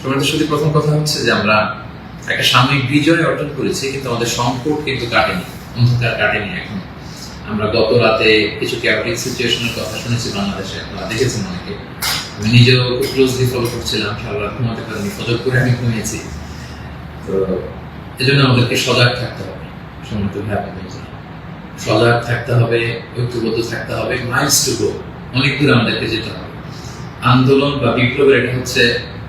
সমাজের সাথে প্রথম কথা হচ্ছে যে আমরা একটা সাময়িক বিজয় অর্জন করেছি, কিন্তু আমাদের সংকট কিন্তু কাটেনি, অন্ধকার কাটেনি এখন। আমরা গত রাতে কিছু ক্যাপিটিক সিচুয়েশনের কথা শুনেছি বাংলাদেশে, আপনারা দেখেছেন অনেকে। আমি নিজেও খুব ক্লোজলি ফলো করছিলাম, সারা রাত ঘুমাতে পারিনি, ফজর করে আমি ঘুমিয়েছি। তো এজন্য আমাদেরকে সজাগ থাকতে হবে সময় ভাই সজাগ থাকতে হবে, ঐক্যবদ্ধ থাকতে হবে মাইলস টু গো অনেক দূর আমাদেরকে যেতে হবে। আন্দোলন বা বিপ্লবের এটা হচ্ছে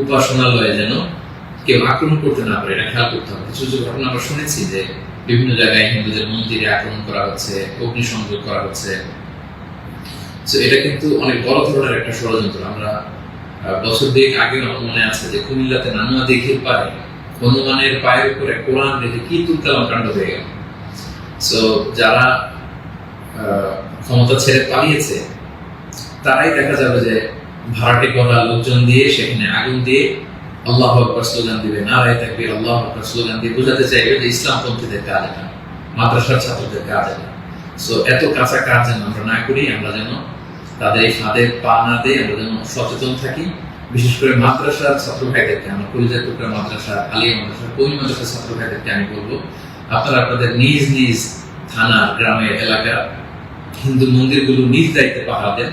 উপাসনালয়ে যেন কেউ আক্রমণ করতে না পারে, এটা খেয়াল করতে হবে। কিছু কিছু ঘটনা আমরা শুনেছি যে বিভিন্ন জায়গায় হিন্দুদের মন্দিরে আক্রমণ করা হচ্ছে, অগ্নিসংযোগ করা হচ্ছে। তো এটা কিন্তু অনেক বড় ধরনের একটা ষড়যন্ত্র। আমরা বছর দুয়েক আগে আমার মনে আছে যে কুমিল্লাতে নানুয়া দিঘির পারে হনুমানের পায়ের উপরে কোরআন রেখে কি তুলকালাম কাণ্ড হয়ে গেল। সো যারা ক্ষমতা ছেড়ে পালিয়েছে, তারাই দেখা যাবে যে ভাড়াটে করা লোকজন দিয়ে, সেখানে আগুন দিয়ে আল্লাহ আকবর স্লোগান দিবে, নারায় থাকবে আল্লাহ আকবর স্লোগান দিয়ে বোঝাতে চাইবে যে কাজ এটা, মাদ্রাসার ছাত্রদের সো এত কাঁচা কাজ যেন আমরা না করি, আমরা যেন তাদের এই ফাঁদে পা না দিয়ে আমরা যেন সচেতন থাকি। বিশেষ করে মাদ্রাসার ছাত্র ভাইদেরকে আমরা কলিজা টুকরা মাদ্রাসা, আলিয়া মাদ্রাসা কোন মাদ্রাসার ছাত্র ভাইদেরকে আমি বলব, আপনারা আপনাদের নিজ নিজ থানা গ্রামের এলাকা হিন্দু মন্দিরগুলো নিজ দায়িত্বে পাহারা দেন।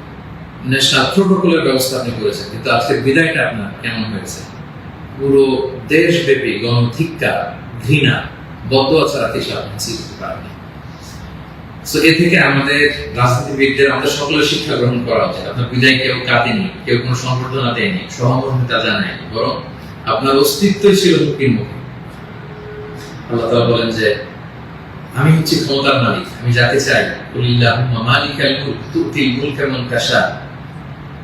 ন্যাশনাল প্রোটোকলের ব্যবস্থা আপনি করেছেন, কিন্তু আজকের বিদায়টা আপনার কেমন হয়েছে? পুরো দেশব্যাপী ঘৃণা কিছু আপনি এ থেকে আমাদের রাজনীতিবিদদের, আমাদের সকলের শিক্ষা গ্রহণ করা উচিত। আপনার বিদায় কেউ কাঁদেনি, কেউ কোনো দেয়নি জানায়নি, বরং আপনার অস্তিত্বই ছিল আল্লাহ তাআলা বলেন যে, আমি হচ্ছি ক্ষমতার মালিক, আমি যাকে চাই মুলক, তুতিল মুলকা মান তাশা।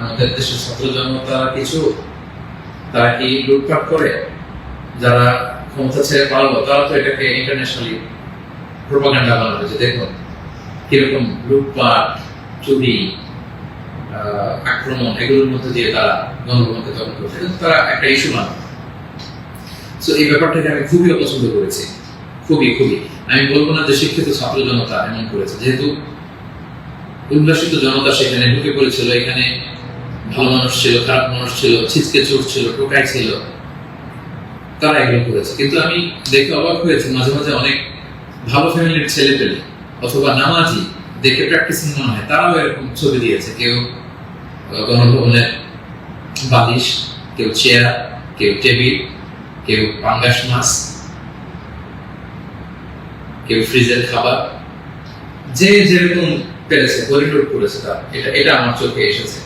আমাদের দেশের ছাত্র জনতা কিছু, তারা কি লুটপাট করে? যারা ক্ষমতা ছেড়ে পারল তারা তো এটাকে ইন্টারন্যাশনালি প্রোপাগান্ডা বানাবে। যে দেখুন, কীরকম লুটপাট, চুরি আক্রমণ, এগুলোর মধ্যে দিয়ে তারা গণভবনকে দখল করছে। কিন্তু তারা একটা ইস্যু বানাবে। তো এই ব্যাপারটাকে আমি খুবই অপছন্দ করেছি। খুবই খুবই। আমি বলব না যে শিক্ষিত ছাত্র জনতা এমন করেছে। যেহেতু উল্লাসিত জনতা সেখানে ঢুকে পড়েছিল, এখানে ভালো মানুষ ছিল খারাপ মানুষ ছিল ছিচকে চোর ছিল টোকাই ছিল। তারা এগুলো করেছে। কিন্তু আমি দেখে অবাক হয়েছি মাঝে মাঝে অনেক ভালো ফ্যামিলির ছেলে পেলে অথবা নামাজি দেখে প্র্যাকটিসিং মনে হয় তারাও এরকম ছবি দিয়েছে। কেউ আহ, গণভবনের বালিশ কেউ চেয়ার কেউ টেবিল কেউ পাঙ্গাস মাছ কেউ ফ্রিজের খাবার। যে যেরকম পেরেছে করিডোর করেছে তার। এটা এটা আমার চোখে এসেছে।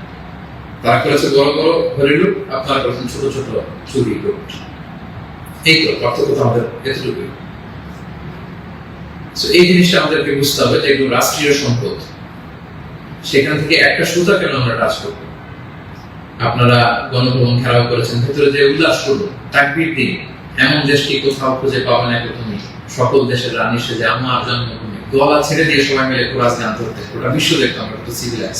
বড় বড় আপনারা করেছেন ছোট ছোট, চুরি এই তো পার্থক্য আমাদের এতটুকুই। এই জিনিসটা আমাদেরকে বুঝতে হবে যে এগুলো রাষ্ট্রীয় সম্পদ, সেখান থেকে একটা সুতা কেন আমরা টাচ করব? আপনারা গণভবন ঘেরাও করেছেন, ভেতরে যে উল্লাস করব তাকবির দিন এমন দেশকে কোথাও খুঁজে পাবে না তুমি সকল দেশের রানী সেজে আমার জন্মভূমি গলা ছেড়ে দিয়ে সবাই মিলে কোরআস গান ধরতে গোটা বিশ্ব দেখতো আমরা কত সিভিলাইজ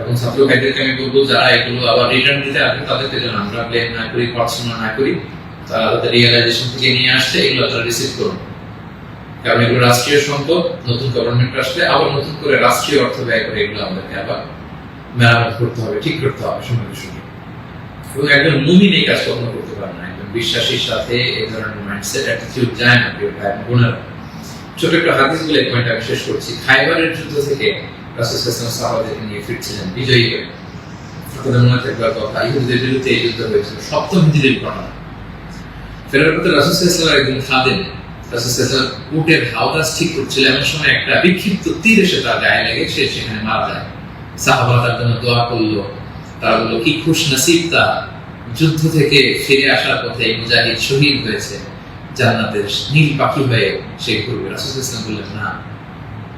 এবং ছাত্র ভাইদেরকে আমি বলব, যারা এগুলো আবার রিটার্ন দিতে আসবে তাদেরকে যেন আমরা ব্লেম না করি পড়াশোনা না করি, তারা তাদের রিয়েলাইজেশন থেকে নিয়ে আসছে, এগুলো তারা রিসিভ করুন। কারণ এগুলো রাষ্ট্রীয় সম্পদ, নতুন গভর্নমেন্ট আসলে আবার নতুন করে রাষ্ট্রীয় অর্থ ব্যয় করে এগুলো আমাদেরকে আবার মেরামত করতে হবে, ঠিক করতে হবে সঙ্গে সঙ্গে। এবং একজন মুমিন এই কাজ কখনো করতে পারে না, একজন বিশ্বাসীর সাথে এই ধরনের মাইন্ডসেট অ্যাটিটিউড যায় না প্রিয় ছোট একটা হাদিস বলে পয়েন্ট আমি শেষ করছি। খাইবারের যুদ্ধ থেকে সাহাবাদেরকে নিয়ে ফিরছিলেন, বিজয়ী হয়ে। মনে কথা বিরুদ্ধে এই যুদ্ধ হয়েছিল সপ্তম ঘটনা ফেরার পথে খাদেন উটের হাওদাস ঠিক করছিল, এমন সময় একটা বিক্ষিপ্ত তীর এসে তার গায়ে লেগে, সে সেখানে মারা যায়। সাহাবারা তার জন্য দোয়া করল, তারা বলল, কি খুশ নসিব তা, যুদ্ধ থেকে ফিরে আসার পথে এই মুজাহিদ শহীদ হয়েছে, জান্নাতের নীল পাখি হয়ে সে ঘুরবে। রাসূল ইসলাম বললেন, না।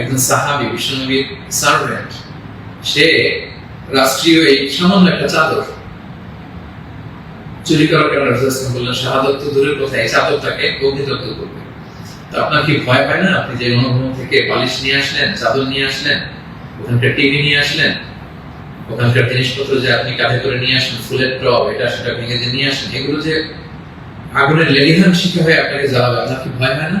একজন সাহাবি বিশ্বনবীর সার্ভেন্ট। সে রাষ্ট্রীয় এই সামান্য একটা চাদর চুরি করার কারণে বললেন শাহাদত তো দূরের কথা এই চাদর তাকে করবে তো আপনার কি ভয় পায় না? আপনি যে গণভবন থেকে বালিশ নিয়ে আসলেন, চাদর নিয়ে আসলেন, ওখানকার টিভি নিয়ে আসলেন, ওখানকার জিনিসপত্র যে আপনি কাঁধে করে নিয়ে আসেন, ফুলের টব, এটা সেটা ভেঙে যে নিয়ে আসেন, এগুলো যে আগুনের লেলিহান শিখে হয়ে আপনাকে জ্বালাবে, আপনার কি ভয় হয় না?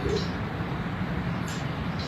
করুন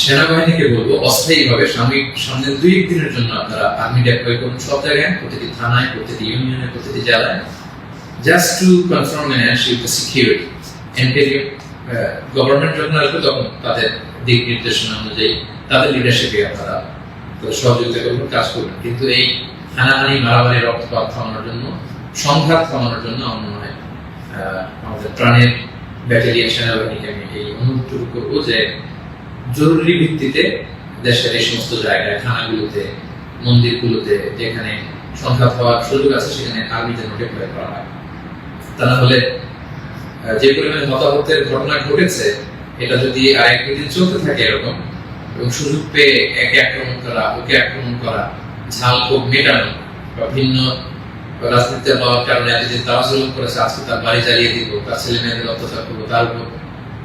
সেনাবাহিনীকে বলব, অস্থায়ীভাবে সাময়িক সামনের দুই দিনের জন্য আপনারা আর্মি ডেপ্লয় করুন সব জায়গায়, প্রতিটি থানায়, প্রতিটি ইউনিয়নে প্রতিটি জেলায় just to confirm and ensure the security interior government যখন আসবে তখন তাদের দিক নির্দেশনা অনুযায়ী তাদের লিডারশিপে আপনারা সহযোগিতা করবেন কাজ করবেন কিন্তু এই হানাহানি, মারামারি, রক্তপাত থামানোর জন্য, সংঘাত থামানোর জন্য আমার মনে হয় আমাদের প্রাণের ব্যাটালিয়ান সেনাবাহিনীকে আমি এই অনুরোধটুকু করব যে জরুরি ভিত্তিতে দেশের এই সমস্ত জায়গায় থানাগুলোতে মন্দিরগুলোতে যেখানে সংঘাত হওয়ার সুযোগ আছে, সেখানে আর্মি যেন ডেপ্লয় করা হয়। তা না হলে যে পরিমাণে হতাহতের ঘটনা ঘটেছে, এটা যদি আর এক দুদিন চলতে থাকে এরকম, এবং সুযোগ পেয়ে একে আক্রমণ করা, ওকে আক্রমণ করা, ঝাল ক্ষোভ মেটানো, বা ভিন্ন রাজনীতিতে হওয়ার কারণে এতদিন তারা করেছে, আজকে তার বাড়ি জ্বালিয়ে দিব, তার ছেলে মেয়েদের অত্যাচার করব, তার উপর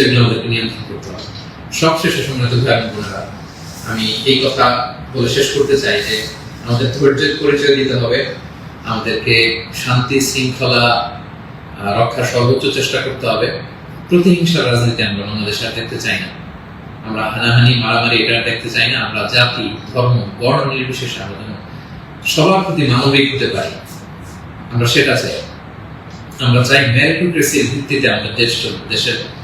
এগুলো আমাদেরকে নিয়ন্ত্রণ করতে হবে সবশেষে সম্মানিত ভাই বোনেরা আমি এই কথা বলে শেষ করতে চাই যে, আমাদের ধৈর্যের পরিচয় দিতে হবে। আমাদেরকে শান্তি, শৃঙ্খলা রক্ষার সর্বোচ্চ চেষ্টা করতে হবে। প্রতিহিংসার রাজনীতি আমরা বাংলাদেশে দেখতে চাই না। আমরা হানাহানি, মারামারি এটা দেখতে চাই না। আমরা জাতি, ধর্ম, বর্ণ নির্বিশেষে আমরা যেন সবার প্রতি মানবিক হতে পারি। আমরা সেটা চাই। আমরা চাই মেরিটোক্রেসির ভিত্তিতে আমাদের দেশ দেশের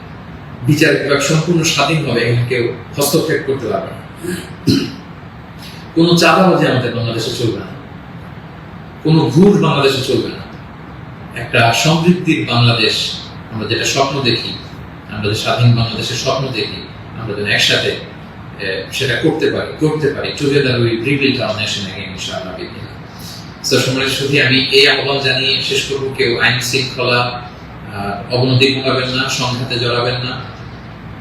বিচার বিভাগ সম্পূর্ণ স্বাধীনভাবে এখানে কেউ হস্তক্ষেপ করতে পারবে না। কোনো চাঁদাবাজি আমাদের বাংলাদেশে চলবে না। কোনো ঘুষ বাংলাদেশে চলবে না। একটা সমৃদ্ধির বাংলাদেশ আমরা যেটা স্বপ্ন দেখি, আমরা যে স্বাধীন বাংলাদেশের স্বপ্ন দেখি, আমরা যেন একসাথে সেটা করতে পারি করতে পারি together we rebuild our nation again ইনশাআল্লাহ আমি এই আহ্বান জানিয়ে শেষ করব। কেউ আইন শৃঙ্খলা অবনতি ঘটাবেন না, সংঘাতে জড়াবেন না।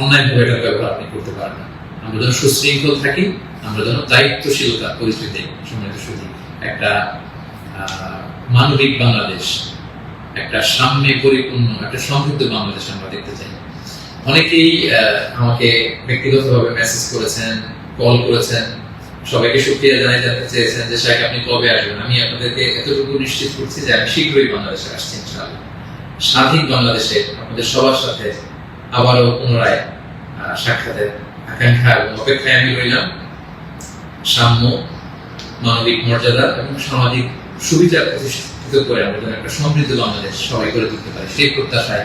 অনলাইন ভাবে এটার ব্যবহার আপনি করতে পারেন না। আমরা যেন সুশৃঙ্খল থাকি, আমরা যেন দায়িত্বশীলতা দিই সম্মানিত সুদী একটা মানবিক বাংলাদেশ, একটা সাম্যে পরিপূর্ণ, একটা সমৃদ্ধ বাংলাদেশ আমরা দেখতে চাই। অনেকেই আমাকে ব্যক্তিগতভাবে মেসেজ করেছেন কল করেছেন। সবাইকে সুক্রিয়া জানাই জানতে চেয়েছেন যে শাহেখ আপনি কবে আসবেন? আমি আপনাদেরকে এতটুকু নিশ্চিত করছি যে, আমি শীঘ্রই বাংলাদেশে আসছি স্বাধীন বাংলাদেশে আপনাদের সবার সাথে আবারও পুনরায় সাক্ষাতের আকাঙ্ক্ষা এবং অপেক্ষায় আমি রইলাম। সাম্য, মানবিক মর্যাদা এবং সামাজিক সুবিধা প্রতিষ্ঠিত করে আমরা যেন একটা সমৃদ্ধ বাংলাদেশ সবাই করে তুলতে পারি, সেই প্রত্যাশায়